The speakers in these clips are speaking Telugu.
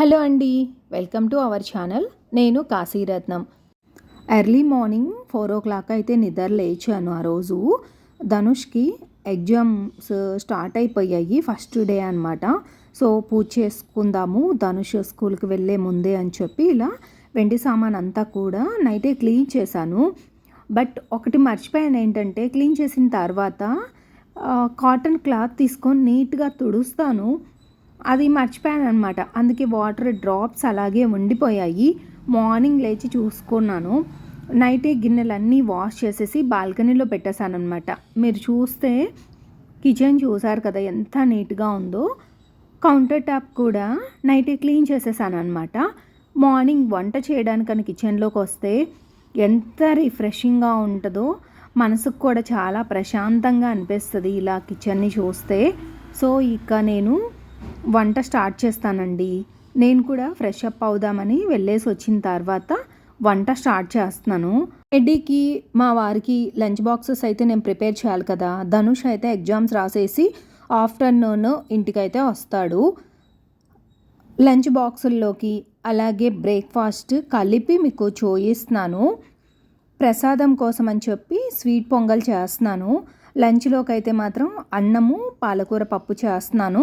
హలో అండి వెల్కమ్ టు అవర్ ఛానల్. నేను Kashiratnam. Early morning four o'clock అయితే నిద్ర లేచాను ఆ రోజు. ధనుష్కి ఎగ్జామ్స్ స్టార్ట్ అయిపోయాయి ఫస్ట్ డే అనమాట సో పూజ చేసుకుందాము ధనుష్ స్కూల్కి వెళ్ళే ముందే అని చెప్పి ఇలా వెండి సామాన్ అంతా కూడా నైటే క్లీన్ చేశాను. బట్ ఒకటి మర్చిపోయాను ఏంటంటే క్లీన్ చేసిన తర్వాత కాటన్ క్లాత్ తీసుకొని నీట్గా తుడుస్తాను. అది మర్చిపోయాను అనమాట అందుకే వాటర్ డ్రాప్స్ అలాగే ఉండిపోయాయి. మార్నింగ్ లేచి చూసుకున్నాను. నైటే గిన్నెలన్నీ వాష్ చేసేసి బాల్కనీలో పెట్టేశాను అనమాట మీరు చూస్తే కిచెన్ చూసారు కదా ఎంత నీట్గా ఉందో. కౌంటర్ టాప్ కూడా నైటే క్లీన్ చేసేసాను అనమాట మార్నింగ్ వంట చేయడానికని కిచెన్లోకి వస్తే ఎంత రిఫ్రెషింగ్గా ఉంటుందో మనసుకు కూడా చాలా ప్రశాంతంగా అనిపిస్తుంది ఇలా కిచెన్ని చూస్తే. సో ఇక నేను వంట స్టార్ట్ చేస్తానండి. నేను కూడా ఫ్రెష్ అప్ అవుదామని వెళ్ళేసి వచ్చిన తర్వాత వంట స్టార్ట్ చేస్తున్నాను. ఎడ్డీకి మా వారికి లంచ్ బాక్సెస్ అయితే నేను ప్రిపేర్ చేయాలి కదా. ధనుష్ అయితే ఎగ్జామ్స్ రాసేసి ఆఫ్టర్నూన్ ఇంటికైతే వస్తాడు. లంచ్ బాక్సుల్లోకి అలాగే బ్రేక్ఫాస్ట్ కలిపి మీకు చూయిస్తున్నాను. ప్రసాదం కోసం అని చెప్పి స్వీట్ పొంగల్ చేస్తున్నాను. లంచ్లోకి అయితే మాత్రం అన్నము పాలకూర పప్పు చేస్తున్నాను.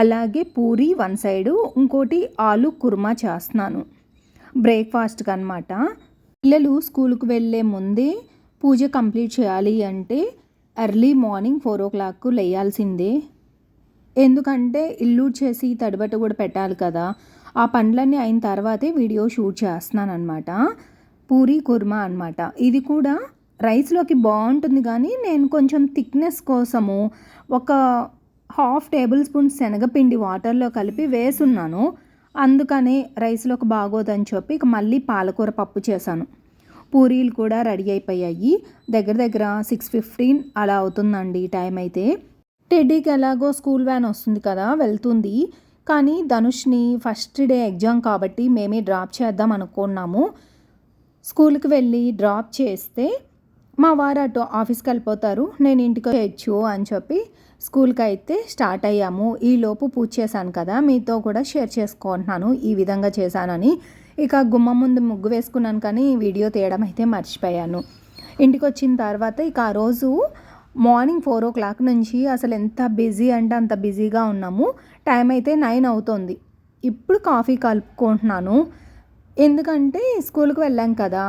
అలాగే పూరి వన్ సైడు ఇంకోటి ఆలు కుర్మా చేస్తున్నాను. బ్రేక్ఫాస్ట్కి అనమాట పిల్లలు స్కూల్కి వెళ్ళే ముందే పూజ కంప్లీట్ చేయాలి అంటే early morning four o'clock లేయాల్సిందే. ఎందుకంటే ఇల్లు చేసి తడిబట్ట కూడా పెట్టాలి కదా. ఆ పనులన్నీ అయిన తర్వాతే వీడియో షూట్ చేస్తున్నాను అనమాట పూరి కుర్మా అనమాట ఇది కూడా రైస్లోకి బాగుంటుంది కానీ నేను కొంచెం థిక్నెస్ కోసము ఒక హాఫ్ టేబుల్ స్పూన్ శనగపిండి వాటర్లో కలిపి వేసున్నాను. అందుకనే రైస్లోకి బాగోదని చెప్పి ఇక మళ్ళీ పాలకూర పప్పు చేశాను. పూరీలు కూడా రెడీ అయిపోయాయి. దగ్గర దగ్గర సిక్స్ ఫిఫ్టీన్ అలా అవుతుందండి టైం అయితే. టెడ్డీకి ఎలాగో స్కూల్ వ్యాన్ వస్తుంది కదా వెళ్తుంది. కానీ ధనుష్ని ఫస్ట్ డే ఎగ్జామ్ కాబట్టి మేమే డ్రాప్ చేద్దాం అనుకున్నాము. స్కూల్కి వెళ్ళి డ్రాప్ చేస్తే మా వారు అటు ఆఫీస్కి వెళ్ళిపోతారు. నేను ఇంటికి వచ్చు అని చెప్పి స్కూల్కి అయితే స్టార్ట్ అయ్యాము. ఈ లోపు పూజ చేశాను కదా మీతో కూడా షేర్ చేసుకుంటున్నాను. ఈ విధంగా చేశానని. ఇక గుమ్మం ముందు ముగ్గు వేసుకున్నాను కానీ వీడియో తీయడం అయితే మర్చిపోయాను. ఇంటికి వచ్చిన తర్వాత ఇక ఆ రోజు మార్నింగ్ ఫోర్ ఓ క్లాక్ నుంచి అసలు ఎంత బిజీ అంటే అంత బిజీగా ఉన్నాము. టైం అయితే నైన్ అవుతుంది. ఇప్పుడు కాఫీ కలుపుకుంటున్నాను. ఎందుకంటే స్కూల్కి వెళ్ళాం కదా.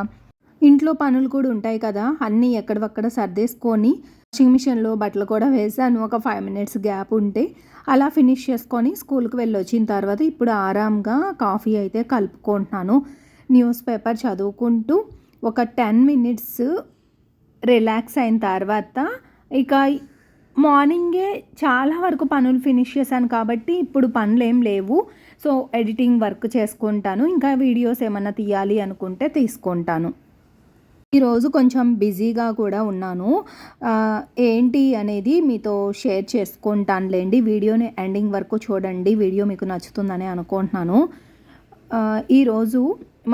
ఇంట్లో పనులు కూడా ఉంటాయి కదా అన్నీ ఎక్కడవక్కడ సర్దేసుకొని వాషింగ్ మిషన్లో బట్టలు కూడా వేసాను ఒక ఫైవ్ మినిట్స్ గ్యాప్ ఉంటే అలా ఫినిష్ చేసుకొని స్కూల్కి వెళ్ళి వచ్చిన తర్వాత ఇప్పుడు ఆరాంగా కాఫీ అయితే కలుపుకుంటున్నాను. న్యూస్ పేపర్ చదువుకుంటూ ఒక టెన్ మినిట్స్ రిలాక్స్ అయిన తర్వాత ఇక మార్నింగే చాలా వరకు పనులు ఫినిష్ చేశాను కాబట్టి ఇప్పుడు పనులు ఏం లేవు. సో ఎడిటింగ్ వర్క్ చేసుకుంటాను. ఇంకా వీడియోస్ ఏమైనా తీయాలి అనుకుంటే తీసుకుంటాను. ఈరోజు కొంచెం బిజీగా కూడా ఉన్నాను. ఏంటి అనేది మీతో షేర్ చేసుకుంటానులేండి. వీడియోని ఎండింగ్ వరకు చూడండి. వీడియో మీకు నచ్చుతుందని అనుకుంటున్నాను. ఈరోజు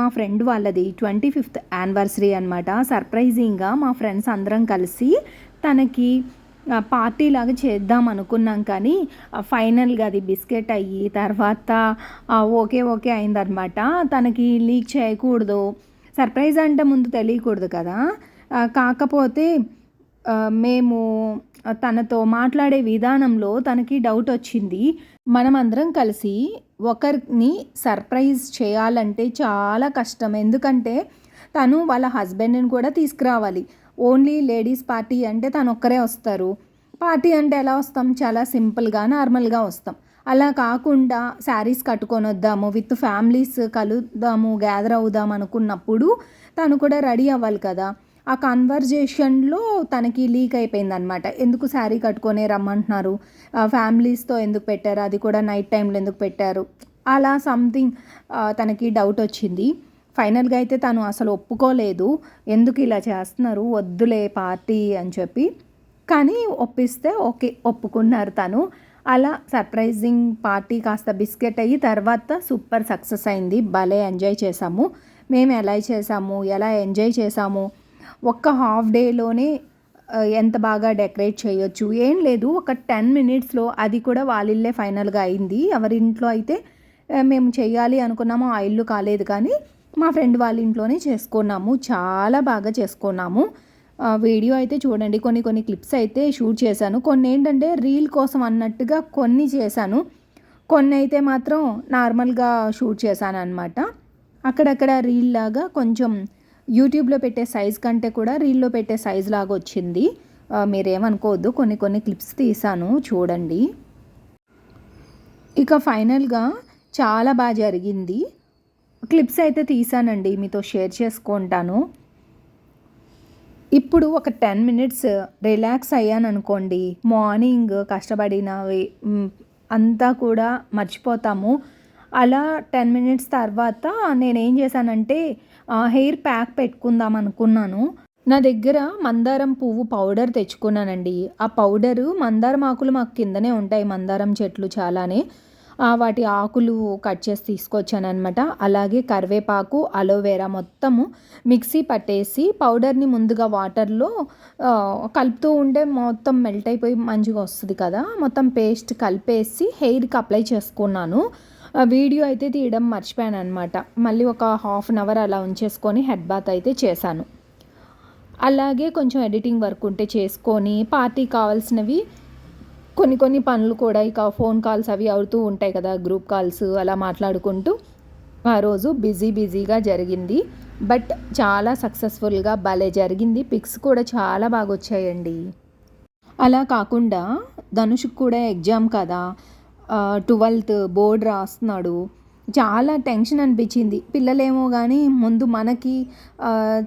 మా ఫ్రెండ్ వాళ్ళది ట్వంటీ ఫిఫ్త్ యానివర్సరీ అనమాట సర్ప్రైజింగ్గా మా ఫ్రెండ్స్ అందరం కలిసి తనకి పార్టీ లాగా చేద్దాం అనుకున్నాం కానీ ఫైనల్గా అది బిస్కెట్ అయ్యి తర్వాత ఓకే ఓకే అయిందనమాట తనకి లీక్ చేయకూడదు. సర్ప్రైజ్ అంటే ముందు తెలియకూడదు కదా. కాకపోతే మేము తనతో మాట్లాడే విధానంలో తనకి డౌట్ వచ్చింది. మనం అందరం కలిసి ఒకరిని సర్ప్రైజ్ చేయాలంటే చాలా కష్టం. ఎందుకంటే తను వాళ్ళ హస్బెండ్ని కూడా తీసుకురావాలి. ఓన్లీ లేడీస్ పార్టీ అంటే తను ఒక్కరే వస్తారు. పార్టీ అంటే ఎలా వస్తాం? చాలా సింపుల్గా నార్మల్గా వస్తాం. అలా కాకుండా శారీస్ కట్టుకొని వద్దాము విత్ ఫ్యామిలీస్ కలుద్దాము గ్యాదర్ అవుదాం అనుకున్నప్పుడు తను కూడా రెడీ అవ్వాలి కదా. ఆ కన్వర్జేషన్లో తనకి లీక్ అయిపోయింది అనమాట ఎందుకు శారీ కట్టుకొనే రమ్మంటున్నారు? ఫ్యామిలీస్తో ఎందుకు పెట్టారు? అది కూడా నైట్ టైంలో ఎందుకు పెట్టారు? అలా సంథింగ్ తనకి డౌట్ వచ్చింది. ఫైనల్గా అయితే తను అసలు ఒప్పుకోలేదు. ఎందుకు ఇలా చేస్తున్నారు? వద్దులే పార్టీ అని చెప్పి. కానీ ఒప్పిస్తే ఓకే ఒప్పుకున్నారు తను. అలా సర్ప్రైజింగ్ పార్టీ కాస్త బిస్కెట్ అయ్యి తర్వాత సూపర్ సక్సెస్ అయింది. భలే ఎంజాయ్ చేసాము మేము ఎలా చేసాము ఎలా ఎంజాయ్ చేసాము ఒక్క హాఫ్ డేలోనే ఎంత బాగా డెకరేట్ చేయొచ్చు? ఏం లేదు. ఒక టెన్ మినిట్స్లో అది కూడా వాళ్ళిల్లే ఫైనల్గా అయింది. ఎవరింట్లో అయితే మేము చేయాలి అనుకున్నాము ఆ ఇల్లు కాలేదు కానీ మా ఫ్రెండ్ వాళ్ళ ఇంట్లోనే చేసుకున్నాము. చాలా బాగా చేసుకున్నాము. వీడియో అయితే చూడండి. కొన్ని కొన్ని క్లిప్స్ అయితే షూట్ చేశాను. కొన్ని ఏంటంటే రీల్ కోసం అన్నట్టుగా కొన్ని చేశాను. కొన్ని అయితే మాత్రం నార్మల్గా షూట్ చేశాను అనమాట అక్కడక్కడ రీల్ లాగా కొంచెం యూట్యూబ్లో పెట్టే సైజ్ కంటే కూడా రీల్లో పెట్టే సైజ్ లాగా వచ్చింది. మీరేమనుకోవద్దు. కొన్ని కొన్ని క్లిప్స్ తీసాను చూడండి. ఇక ఫైనల్గా చాలా బాగా జరిగింది. క్లిప్స్ అయితే తీసానండి మీతో షేర్ చేసుకుంటాను. ఇప్పుడు ఒక టెన్ మినిట్స్ రిలాక్స్ అయ్యాను అనుకోండి మార్నింగ్ కష్టపడినవి అంతా కూడా మర్చిపోతాము. అలా టెన్ మినిట్స్ తర్వాత నేనేం చేశానంటే హెయిర్ ప్యాక్ పెట్టుకుందాం అనుకున్నాను. నా దగ్గర మందారం పువ్వు పౌడర్ తెచ్చుకున్నానండి. ఆ పౌడరు మందారం ఆకులు మాకు కిందనే ఉంటాయి మందారం చెట్లు చాలానే. వాటి ఆకులు కట్ చేసి తీసుకొచ్చాను అనమాట అలాగే కరివేపాకు అలోవెరా మొత్తము మిక్సీ పట్టేసి పౌడర్ని ముందుగా వాటర్లో కలుపుతూ ఉంటే మొత్తం మెల్ట్ అయిపోయి మంచిగా వస్తుంది కదా. మొత్తం పేస్ట్ కలిపేసి హెయిర్కి అప్లై చేసుకున్నాను. వీడియో అయితే తీయడం మర్చిపోయాను అనమాట మళ్ళీ ఒక హాఫ్ అన్ అవర్ అలా ఉంచేసుకొని హెడ్ బాత్ అయితే చేశాను. అలాగే కొంచెం ఎడిటింగ్ వర్క్ ఉంటే చేసుకొని పార్టీ కావాల్సినవి కొన్ని కొన్ని పనులు కూడా ఇక ఫోన్ కాల్స్ అవి అవుతూ ఉంటాయి కదా గ్రూప్ కాల్స్ అలా మాట్లాడుకుంటూ ఆ రోజు బిజీ బిజీగా జరిగింది. బట్ చాలా సక్సెస్ఫుల్గా భలే జరిగింది. పిక్స్ కూడా చాలా బాగా వచ్చాయండి. అలా కాకుండా ధనుష్కి కూడా ఎగ్జామ్ కదా ట్వెల్త్ బోర్డ్ రాస్తున్నాడు. చాలా టెన్షన్ అనిపించింది. పిల్లలేమో కానీ ముందు మనకి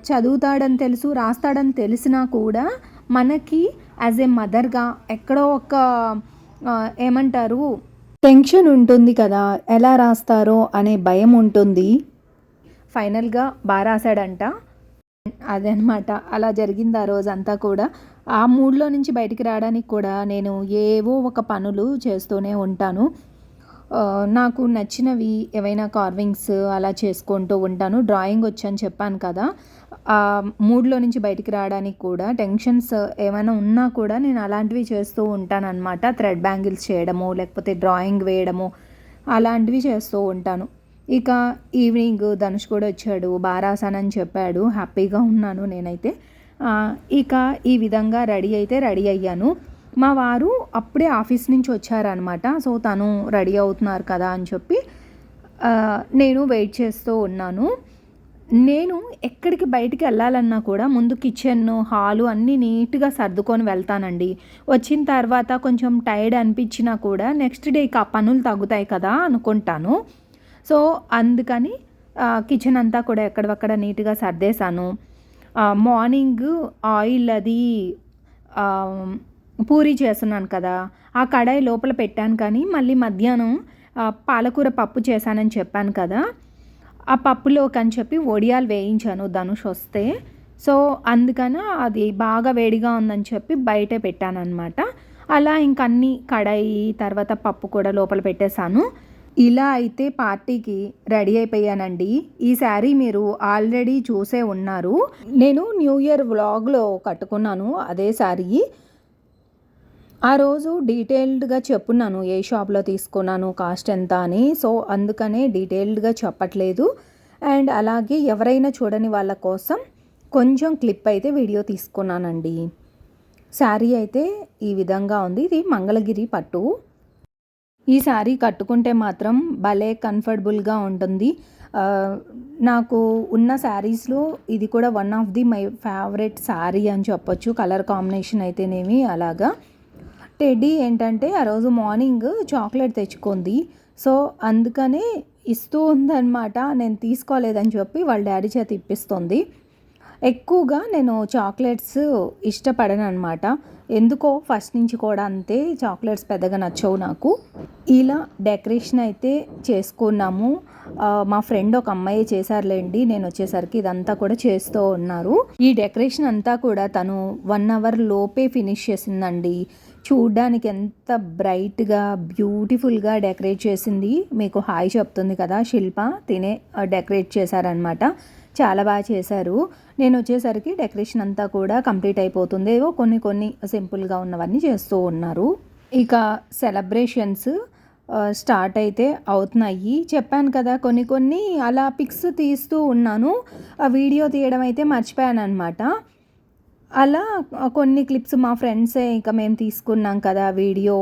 చదువుతాడని తెలుసు రాస్తాడని తెలిసినా కూడా మనకి యాజ్ ఏ మదర్గా ఎక్కడో ఒక ఏమంటారు టెన్షన్ ఉంటుంది కదా ఎలా రాస్తారో అనే భయం ఉంటుంది. ఫైనల్గా బాగా రాశాడంట. అదనమాట. అలా జరిగింది ఆ రోజంతా కూడా. ఆ మూడ్లో నుంచి బయటికి రావడానికి కూడా నేను ఏవో ఒక పనులు చేస్తూనే ఉంటాను. నాకు నచ్చినవి ఏవైనా కార్వింగ్స్ అలా చేసుకుంటూ ఉంటాను. డ్రాయింగ్ వచ్చని చెప్పాను కదా. మూడ్లో నుంచి బయటికి రావడానికి కూడా టెన్షన్స్ ఏమైనా ఉన్నా కూడా నేను అలాంటివి చేస్తూ ఉంటాను అనమాట థ్రెడ్ బ్యాంగిల్స్ చేయడము లేకపోతే డ్రాయింగ్ వేయడము అలాంటివి చేస్తూ ఉంటాను. ఇక ఈవినింగ్ ధనుష్ కూడా వచ్చాడు బారాసానని చెప్పాడు. హ్యాపీగా ఉన్నాను నేనైతే. ఇక ఈ విధంగా రెడీ అయితే రెడీ అయ్యాను. మా వారు అప్పుడే ఆఫీస్ నుంచి వచ్చారనమాట సో తను రెడీ అవుతున్నారు కదా అని చెప్పి నేను వెయిట్ చేస్తూ ఉన్నాను. నేను ఎక్కడికి బయటికి వెళ్ళాలన్నా కూడా ముందు కిచెన్ హాలు అన్నీ నీట్గా సర్దుకొని వెళ్తానండి. వచ్చిన తర్వాత కొంచెం టైర్డ్ అనిపించినా కూడా నెక్స్ట్ డేకి ఆ పనులు తగ్గుతాయి కదా అనుకుంటాను. సో అందుకని కిచెన్ అంతా కూడా ఎక్కడవక్కడ నీట్గా సర్దేశాను. మార్నింగ్ ఆయిల్ అది పూరి చేస్తున్నాను కదా ఆ కడాయి లోపల పెట్టాను కానీ మళ్ళీ మధ్యాహ్నం పాలకూర పప్పు చేశానని చెప్పాను కదా ఆ పప్పులోకి అని చెప్పి వడియాలు వేయించాను ధనుష్ వస్తే. సో అందుకని అది బాగా వేడిగా ఉందని చెప్పి బయట పెట్టాను అనమాట అలా ఇంకన్నీ అన్ని కడాయి తర్వాత పప్పు కూడా లోపల పెట్టేశాను. ఇలా అయితే పార్టీకి రెడీ అయిపోయానండి. ఈ శారీ మీరు ఆల్రెడీ చూసే ఉన్నారు. నేను న్యూ ఇయర్ వ్లాగ్లో కట్టుకున్నాను అదే శారీ. ఆ రోజు డీటెయిల్డ్గా చెప్పున్నాను ఏ షాప్లో తీసుకున్నాను కాస్ట్ ఎంత అని. సో అందుకనే డీటెయిల్డ్గా చెప్పట్లేదు. అండ్ అలాగే ఎవరైనా చూడని వాళ్ళ కోసం కొంచెం క్లిప్ అయితే వీడియో తీసుకున్నానండి. శారీ అయితే ఈ విధంగా ఉంది. ఇది మంగళగిరి పట్టు. ఈ శారీ కట్టుకుంటే మాత్రం భలే కంఫర్టబుల్గా ఉంటుంది. నాకు ఉన్న శారీస్లో ఇది కూడా one of the my favourite sari అని చెప్పొచ్చు. కలర్ కాంబినేషన్ అయితేనేమి అలాగా. టెడ్డీ ఏంటంటే ఆ రోజు మార్నింగ్ చాక్లెట్ తెచ్చుకుంది. సో అందుకనే ఇస్తూ ఉందన్నమాట. నేను తీసుకోలేదని చెప్పి వాళ్ళ డాడీ చేత ఇప్పిస్తుంది. ఎక్కువగా నేను చాక్లెట్స్ ఇష్టపడను అనమాట ఎందుకో ఫస్ట్ నుంచి కూడా అంతే చాక్లెట్స్ పెద్దగా నచ్చవు నాకు. ఇలా డెకరేషన్ అయితే చేసుకున్నాము. మా ఫ్రెండ్ ఒక అమ్మాయి చేశారులేండి. నేను వచ్చేసరికి ఇదంతా కూడా చేస్తూ ఉన్నారు. ఈ డెకరేషన్ అంతా కూడా తను వన్ అవర్ లోపే ఫినిష్ చేసిందండి. చూడ్డానికి ఎంత బ్రైట్గా బ్యూటిఫుల్గా డెకరేట్ చేసింది. మీకు హాయ్ చెప్తుంది కదా శిల్ప. తినే డెకరేట్ చేశారనమాట చాలా బాగా చేశారు. నేను వచ్చేసరికి డెకరేషన్ అంతా కూడా కంప్లీట్ అయిపోతుంది. ఏవో కొన్ని కొన్ని సింపుల్గా ఉన్నవన్నీ చేస్తూ ఉన్నారు. ఇక సెలబ్రేషన్స్ స్టార్ట్ అయితే అవుతున్నాయి. చెప్పాను కదా కొన్ని కొన్ని అలా పిక్స్ తీస్తూ ఉన్నాను. ఆ వీడియో తీయడం అయితే మర్చిపోయాను అనమాట అలా కొన్ని క్లిప్స్ మా ఫ్రెండ్సే ఇంకా మేము తీసుకున్నాం కదా వీడియో.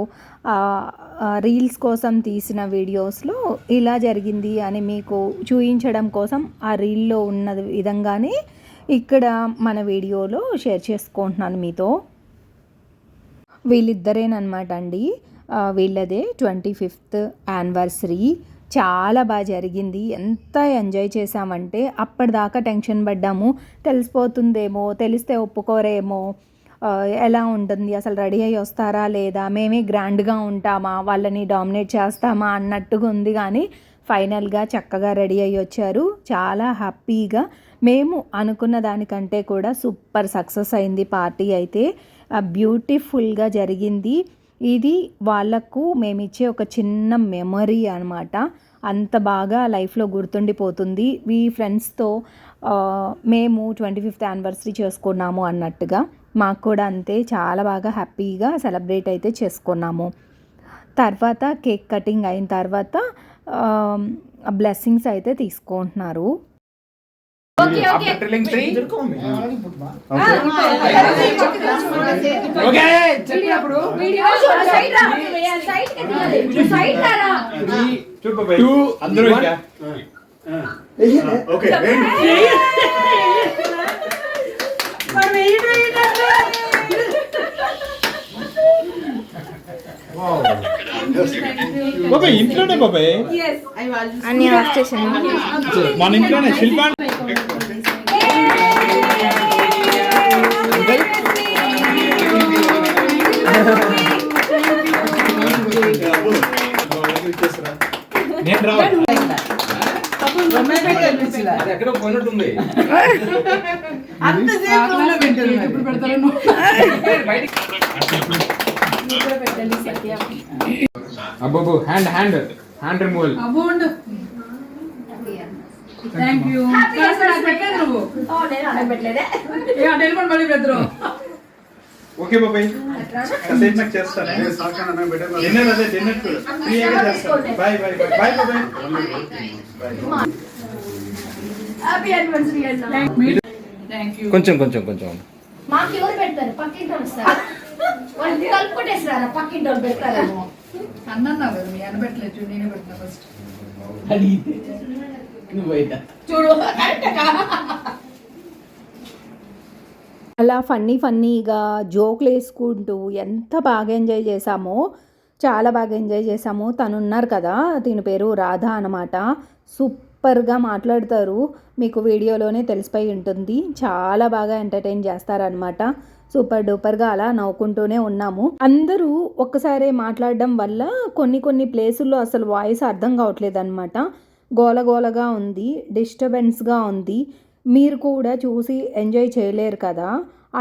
రీల్స్ కోసం తీసిన వీడియోస్లో ఇలా జరిగింది అని మీకు చూపించడం కోసం ఆ రీల్లో ఉన్న విధంగానే ఇక్కడ మన వీడియోలో షేర్ చేసుకుంటున్నాను మీతో. వీళ్ళిద్దరేనమాట అండి. వీళ్ళదే ట్వంటీ ఫిఫ్త్ యానివర్సరీ. చాలా బాగా జరిగింది. ఎంత ఎంజాయ్ చేసామంటే అప్పటిదాకా టెన్షన్ పడ్డాము. తెలిసిపోతుందేమో తెలిస్తే ఒప్పుకోరేమో. ఎలా ఉంటుంది? అసలు రెడీ అయ్యి వస్తారా లేదా? మేమే గ్రాండ్గా ఉంటామా? వాళ్ళని డామినేట్ చేస్తామా? అన్నట్టుగా ఉంది కానీ ఫైనల్గా చక్కగా రెడీ అయ్యి వచ్చారు. చాలా హ్యాపీగా. మేము అనుకున్న దానికంటే కూడా సూపర్ సక్సెస్ అయింది పార్టీ అయితే. బ్యూటిఫుల్గా జరిగింది. ఇది వాళ్ళకు మేమిచ్చే ఒక చిన్న మెమరీ అనమాట అంత బాగా లైఫ్లో గుర్తుండిపోతుంది. మీ ఫ్రెండ్స్తో మేము ట్వంటీ ఫిఫ్త్ యానివర్సరీ చేసుకున్నాము అన్నట్టుగా. మాకు కూడా అంతే చాలా బాగా హ్యాపీగా సెలబ్రేట్ అయితే చేసుకున్నాము. తర్వాత కేక్ కటింగ్ అయిన తర్వాత బ్లెస్సింగ్స్ అయితే తీసుకుంటున్నారు. చెప్పినప్పుడు Two. అందరూ ఇంకా. ఓకే బాబాయ్ ఇంట్లోనే బాబాయ్ అన్ని ఆఫ్ చేసాను మన ఇంట్లోనే శిల్ప నేను రావాలి. ఎక్కడో పోయినట్టుంది. అబ్బో hand hand hand removal thank you పెట్టలేదు నువ్వు టెలిఫోన్ మళ్ళీ పెద్దరు ఓకే బాబాయ్ కాసేపు నాకు చేస్తానే డిన్నర్ అదే డిన్నర్ ఫ్రీగా చేస్తాను బాయ్ బాయ్ బాయ్ బాయ్ బాబాయ్ థ్యాంక్ యూ కొంచెం కొంచెం కొంచెం. మాకు ఎవరు పెడతారు? పక్కింటి వాళ్ళు వస్తారు? వాళ్ళు కలుపుకొట్టేస్తారా పక్కింటి వాళ్ళు పెడతారేమో? అన్నావు కదా మీ అన్న పెట్టలేదు. చూడు నేనే పెడుతున్నా ఫస్ట్ చూడు అలా ఫన్నీ ఫన్నీగా జోకులు వేసుకుంటూ ఎంత బాగా ఎంజాయ్ చేసామో చాలా బాగా ఎంజాయ్ చేసాము తను ఉన్నారు కదా దీని పేరు రాధా అనమాట సూపర్గా మాట్లాడతారు మీకు వీడియోలోనే తెలిసిపోయి ఉంటుంది. చాలా బాగా ఎంటర్టైన్ చేస్తారనమాట సూపర్ డూపర్గా అలా నవ్వుకుంటూనే ఉన్నాము. అందరూ ఒక్కసారే మాట్లాడడం వల్ల కొన్ని కొన్ని ప్లేసుల్లో అసలు వాయిస్ అర్థం కావట్లేదు అనమాట గోలగోలగా ఉంది డిస్టర్బెన్స్గా ఉంది. మీరు కూడా చూసి ఎంజాయ్ చేయలేరు కదా?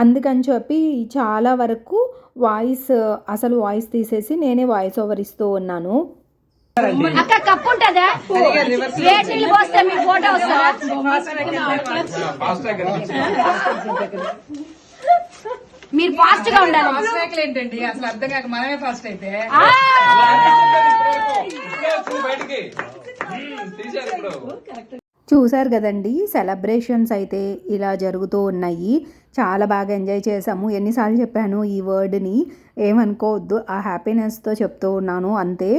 అందుకని చెప్పి చాలా వరకు వాయిస్ అసలు వాయిస్ తీసేసి నేనే వాయిస్ ఓవర్ ఇస్తూ ఉన్నాను. అక్క కప్పు ఉంటుందా? వేడి నీళ్ళు పోస్తే మీ ఫోటో వస్తుందా? మీరు ఫాస్ట్గా ఉండాలి ఫాస్ట్ ఏంటండి? అసలు అర్థం కాక మనమే ఫాస్ట్ అయితే. చూశారు కదండి సెలబ్రేషన్స్ అయితే ఇలా జరుగుతూ ఉన్నాయి. చాలా బాగా ఎంజాయ్ చేసాము ఎన్నిసార్లు చెప్పాను ఈ వర్డ్ని ఏమనుకోవద్దు ఆ హ్యాపీనెస్తో చెప్తూ ఉన్నాను అంతే.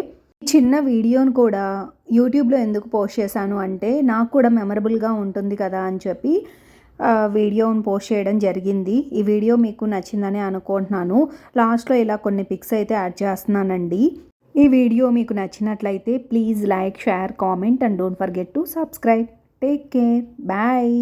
చిన్న వీడియోను కూడా యూట్యూబ్లో ఎందుకు పోస్ట్ చేశాను అంటే నాకు కూడా మెమరబుల్గా ఉంటుంది కదా అని చెప్పి వీడియోను వీడియోని పోస్ట్ చేయడం జరిగింది. ఈ వీడియో మీకు నచ్చిందని అనుకుంటున్నాను. లాస్ట్లో ఇలా కొన్ని పిక్స్ అయితే యాడ్ చేస్తున్నానండి. ఈ వీడియో మీకు నచ్చినట్లయితే please like share comment and don't forget to subscribe. Take care. Bye.